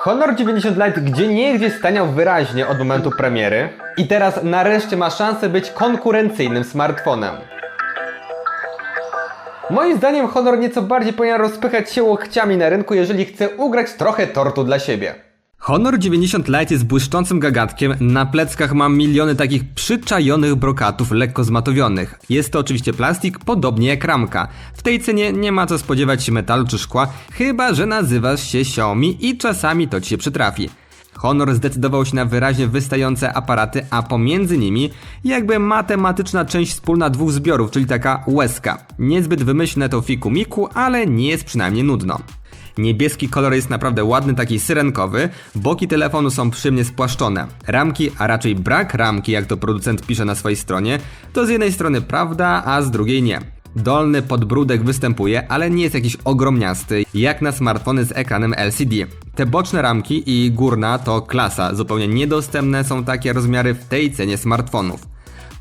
Honor 90 Lite gdzie niegdzie staniał wyraźnie od momentu premiery i teraz nareszcie ma szansę być konkurencyjnym smartfonem. Moim zdaniem Honor nieco bardziej powinien rozpychać się łokciami na rynku, jeżeli chce ugrać trochę tortu dla siebie. Honor 90 Lite jest błyszczącym gagatkiem, na pleckach ma miliony takich przyczajonych brokatów lekko zmatowionych. Jest to oczywiście plastik, podobnie jak ramka. W tej cenie nie ma co spodziewać się metalu czy szkła, chyba że nazywasz się Xiaomi i czasami to ci się przytrafi. Honor zdecydował się na wyraźnie wystające aparaty, a pomiędzy nimi jakby matematyczna część wspólna dwóch zbiorów, czyli taka łezka. Niezbyt wymyślne to fiku miku, ale nie jest przynajmniej nudno. Niebieski kolor jest naprawdę ładny, taki syrenkowy. Boki telefonu są przyjemnie spłaszczone. Ramki, a raczej brak ramki, jak to producent pisze na swojej stronie, to z jednej strony prawda, a z drugiej nie. Dolny podbródek występuje, ale nie jest jakiś ogromniasty, jak na smartfony z ekranem LCD. Te boczne ramki i górna to klasa, zupełnie niedostępne są takie rozmiary w tej cenie smartfonów.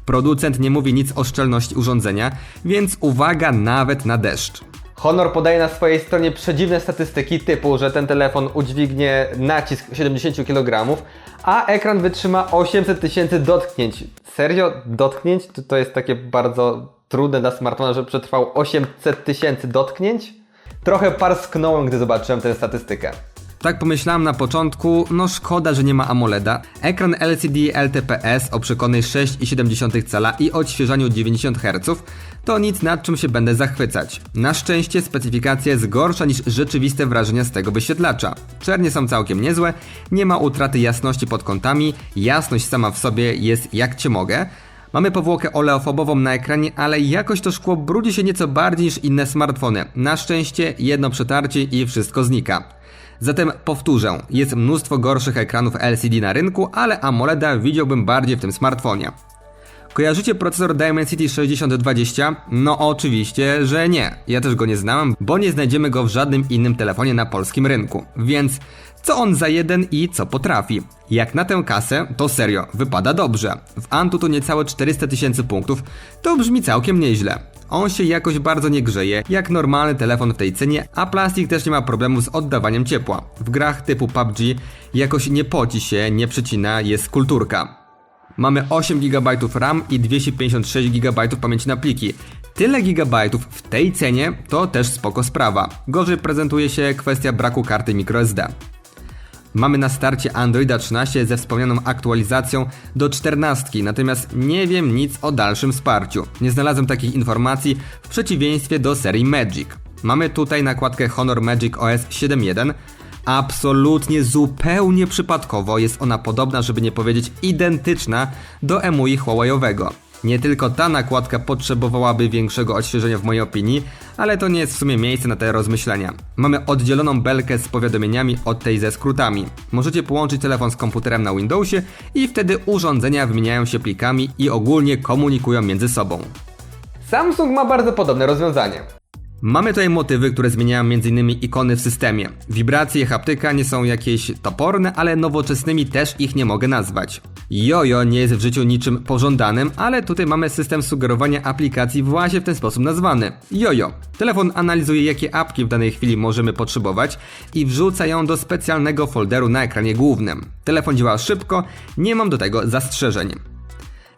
Producent nie mówi nic o szczelności urządzenia, więc uwaga nawet na deszcz. Honor podaje na swojej stronie przedziwne statystyki typu, że ten telefon udźwignie nacisk 70 kg, a ekran wytrzyma 800 tysięcy dotknięć. Serio? Dotknięć? To, jest takie bardzo trudne dla smartfona, że przetrwał 800 tysięcy dotknięć? Trochę parsknąłem, gdy zobaczyłem tę statystykę. Tak pomyślałem na początku, no szkoda, że nie ma AMOLEDa. Ekran LCD LTPS o przekonej 6,7 cala i odświeżaniu 90 Hz to nic nad czym się będę zachwycać. Na szczęście specyfikacja jest gorsza niż rzeczywiste wrażenia z tego wyświetlacza. Czernie są całkiem niezłe, nie ma utraty jasności pod kątami, jasność sama w sobie jest jak cię mogę. Mamy powłokę oleofobową na ekranie, ale jakoś to szkło brudzi się nieco bardziej niż inne smartfony. Na szczęście jedno przetarcie i wszystko znika. Zatem powtórzę, jest mnóstwo gorszych ekranów LCD na rynku, ale AMOLEDa widziałbym bardziej w tym smartfonie. Kojarzycie procesor Dimensity 6020? No oczywiście, że nie. Ja też go nie znałem, bo nie znajdziemy go w żadnym innym telefonie na polskim rynku. Więc co on za jeden i co potrafi? Jak na tę kasę, to serio, wypada dobrze. W Antutu niecałe 400 tysięcy punktów, to brzmi całkiem nieźle. On się jakoś bardzo nie grzeje, jak normalny telefon w tej cenie, a plastik też nie ma problemu z oddawaniem ciepła. W grach typu PUBG jakoś nie poci się, nie przycina, jest kulturka. Mamy 8 GB RAM i 256 GB pamięci na pliki. Tyle gigabajtów w tej cenie to też spoko sprawa. Gorzej prezentuje się kwestia braku karty microSD. Mamy na starcie Androida 13 ze wspomnianą aktualizacją do 14, natomiast nie wiem nic o dalszym wsparciu. Nie znalazłem takich informacji w przeciwieństwie do serii Magic. Mamy tutaj nakładkę Honor Magic OS 7.1. Absolutnie zupełnie przypadkowo jest ona podobna, żeby nie powiedzieć identyczna do EMUI Huawei'owego. Nie tylko ta nakładka potrzebowałaby większego odświeżenia w mojej opinii, ale to nie jest w sumie miejsce na te rozmyślenia. Mamy oddzieloną belkę z powiadomieniami od tej ze skrótami. Możecie połączyć telefon z komputerem na Windowsie i wtedy urządzenia wymieniają się plikami i ogólnie komunikują między sobą. Samsung ma bardzo podobne rozwiązanie. Mamy tutaj motywy, które zmieniają m.in. ikony w systemie. Wibracje haptyka nie są jakieś toporne, ale nowoczesnymi też ich nie mogę nazwać. Jojo nie jest w życiu niczym pożądanym, ale tutaj mamy system sugerowania aplikacji właśnie w ten sposób nazwany. Jojo. Telefon analizuje jakie apki w danej chwili możemy potrzebować i wrzuca ją do specjalnego folderu na ekranie głównym. Telefon działa szybko, nie mam do tego zastrzeżeń.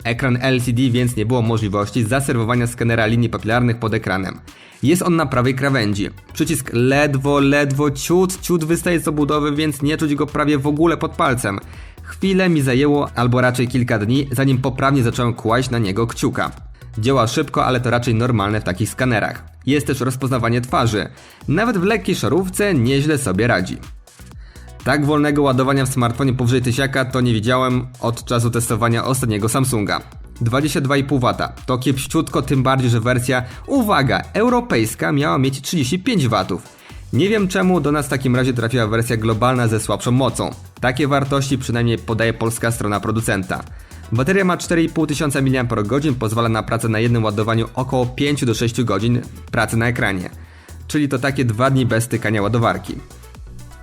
Ekran LCD, więc nie było możliwości zaserwowania skenera linii papilarnych pod ekranem. Jest on na prawej krawędzi. Przycisk ledwo, ledwo, ciut, ciut wystaje z obudowy, więc nie czuć go prawie w ogóle pod palcem. Chwilę mi zajęło, albo raczej kilka dni, zanim poprawnie zacząłem kłaść na niego kciuka. Działa szybko, ale to raczej normalne w takich skanerach. Jest też rozpoznawanie twarzy. Nawet w lekkiej szarówce nieźle sobie radzi. Tak wolnego ładowania w smartfonie powyżej tysiaka to nie widziałem od czasu testowania ostatniego Samsunga. 22,5 W. To kiepściutko, tym bardziej, że wersja, uwaga, europejska miała mieć 35 W. Nie wiem czemu do nas w takim razie trafiła wersja globalna ze słabszą mocą. Takie wartości przynajmniej podaje polska strona producenta. Bateria ma 4500 mAh, pozwala na pracę na jednym ładowaniu około 5 do 6 godzin pracy na ekranie. Czyli to takie dwa dni bez stykania ładowarki.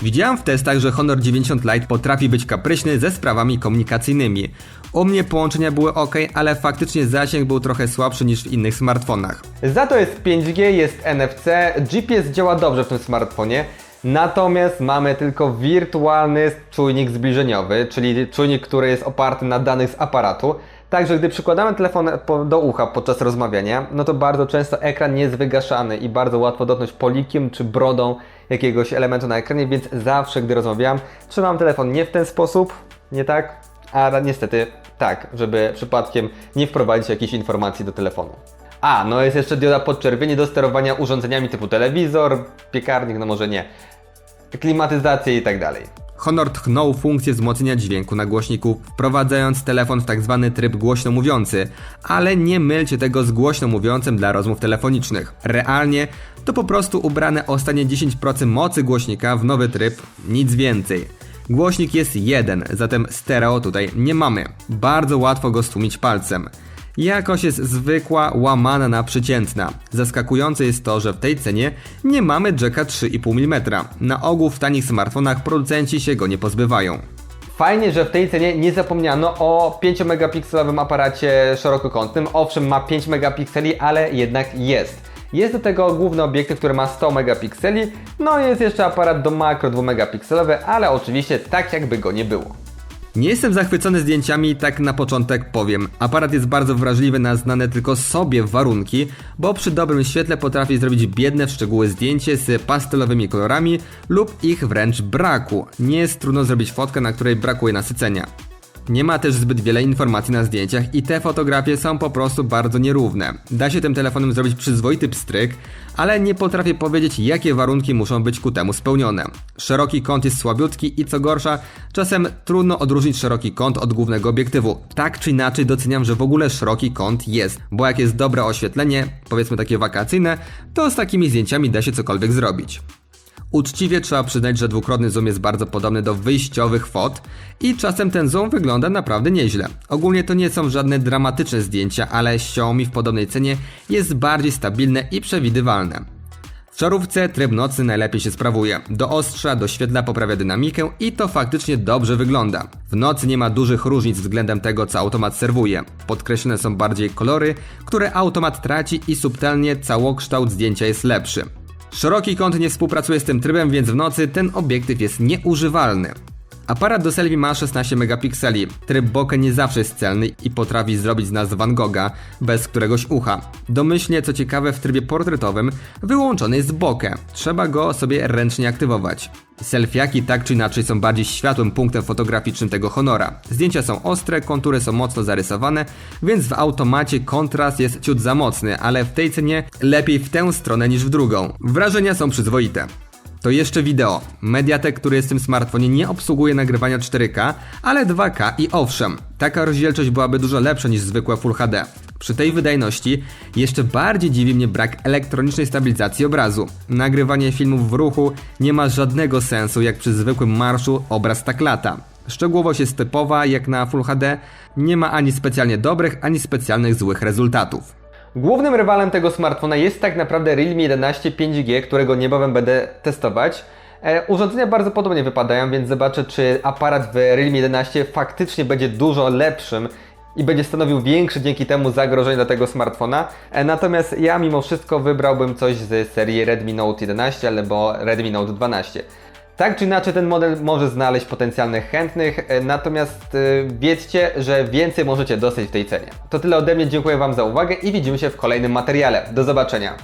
Widziałem w testach, że Honor 90 Lite potrafi być kapryśny ze sprawami komunikacyjnymi. U mnie połączenia były ok, ale faktycznie zasięg był trochę słabszy niż w innych smartfonach. Za to jest 5G, jest NFC, GPS działa dobrze w tym smartfonie. Natomiast mamy tylko wirtualny czujnik zbliżeniowy, czyli czujnik, który jest oparty na danych z aparatu. Także gdy przykładamy telefon do ucha podczas rozmawiania, no to bardzo często ekran jest wygaszany i bardzo łatwo dotknąć polikiem czy brodą jakiegoś elementu na ekranie, więc zawsze gdy rozmawiam, trzymam telefon nie w ten sposób, nie tak, a niestety tak, żeby przypadkiem nie wprowadzić jakichś informacji do telefonu. A, no jest jeszcze dioda podczerwieni do sterowania urządzeniami typu telewizor, piekarnik, no może nie, klimatyzację i tak dalej. Honor tchnął funkcję wzmocnienia dźwięku na głośniku, wprowadzając telefon w tak zwany tryb głośno mówiący, ale nie mylcie tego z głośno mówiącym dla rozmów telefonicznych. Realnie to po prostu ubrane ostatnie 10% mocy głośnika w nowy tryb, nic więcej. Głośnik jest jeden, zatem stereo tutaj nie mamy. Bardzo łatwo go stłumić palcem. Jakość jest zwykła, łamana na przeciętna. Zaskakujące jest to, że w tej cenie nie mamy jacka 3,5 mm. Na ogół w tanich smartfonach producenci się go nie pozbywają. Fajnie, że w tej cenie nie zapomniano o 5-megapikselowym aparacie szerokokątnym. Owszem, ma 5 megapikseli, ale jednak jest. Jest do tego główny obiektyw, który ma 100 megapikseli, no jest jeszcze aparat do makro 2 megapikselowy, ale oczywiście tak jakby go nie było. Nie jestem zachwycony zdjęciami, tak na początek powiem. Aparat jest bardzo wrażliwy na znane tylko sobie warunki, bo przy dobrym świetle potrafi zrobić biedne w szczegóły zdjęcie z pastelowymi kolorami lub ich wręcz braku. Nie jest trudno zrobić fotkę, na której brakuje nasycenia. Nie ma też zbyt wiele informacji na zdjęciach i te fotografie są po prostu bardzo nierówne. Da się tym telefonem zrobić przyzwoity pstryk, ale nie potrafię powiedzieć jakie warunki muszą być ku temu spełnione. Szeroki kąt jest słabiutki i co gorsza, czasem trudno odróżnić szeroki kąt od głównego obiektywu. Tak czy inaczej doceniam, że w ogóle szeroki kąt jest, bo jak jest dobre oświetlenie, powiedzmy takie wakacyjne, to z takimi zdjęciami da się cokolwiek zrobić. Uczciwie trzeba przyznać, że dwukrotny zoom jest bardzo podobny do wyjściowych fot i czasem ten zoom wygląda naprawdę nieźle. Ogólnie to nie są żadne dramatyczne zdjęcia, ale Xiaomi w podobnej cenie jest bardziej stabilne i przewidywalne. W czarówce tryb nocny najlepiej się sprawuje. Do ostrza, do świetla poprawia dynamikę i to faktycznie dobrze wygląda. W nocy nie ma dużych różnic względem tego, co automat serwuje. Podkreślone są bardziej kolory, które automat traci i subtelnie całokształt zdjęcia jest lepszy. Szeroki kąt nie współpracuje z tym trybem, więc w nocy ten obiektyw jest nieużywalny. Aparat do selfie ma 16 megapikseli. Tryb bokeh nie zawsze jest celny i potrafi zrobić z nas Van Gogha bez któregoś ucha. Domyślnie, co ciekawe, w trybie portretowym wyłączony jest bokeh. Trzeba go sobie ręcznie aktywować. Selfiaki tak czy inaczej są bardziej światłym punktem fotograficznym tego honora. Zdjęcia są ostre, kontury są mocno zarysowane, więc w automacie kontrast jest ciut za mocny, ale w tej cenie lepiej w tę stronę niż w drugą. Wrażenia są przyzwoite. To jeszcze wideo. Mediatek, który jest w tym smartfonie, nie obsługuje nagrywania 4K, ale 2K i owszem, taka rozdzielczość byłaby dużo lepsza niż zwykłe Full HD. Przy tej wydajności jeszcze bardziej dziwi mnie brak elektronicznej stabilizacji obrazu. Nagrywanie filmów w ruchu nie ma żadnego sensu, jak przy zwykłym marszu obraz tak lata. Szczegółowość jest typowa, jak na Full HD, nie ma ani specjalnie dobrych, ani specjalnych złych rezultatów. Głównym rywalem tego smartfona jest tak naprawdę Realme 11 5G, którego niebawem będę testować. E, urządzenia bardzo podobnie wypadają, więc zobaczę, czy aparat w Realme 11 faktycznie będzie dużo lepszym i będzie stanowił większe dzięki temu zagrożenie dla tego smartfona. E, natomiast ja mimo wszystko wybrałbym coś z serii Redmi Note 11 albo Redmi Note 12. Tak czy inaczej ten model może znaleźć potencjalnych chętnych, e, natomiast e, wiedzcie, że więcej możecie dostać w tej cenie. To tyle ode mnie, dziękuję Wam za uwagę i widzimy się w kolejnym materiale. Do zobaczenia.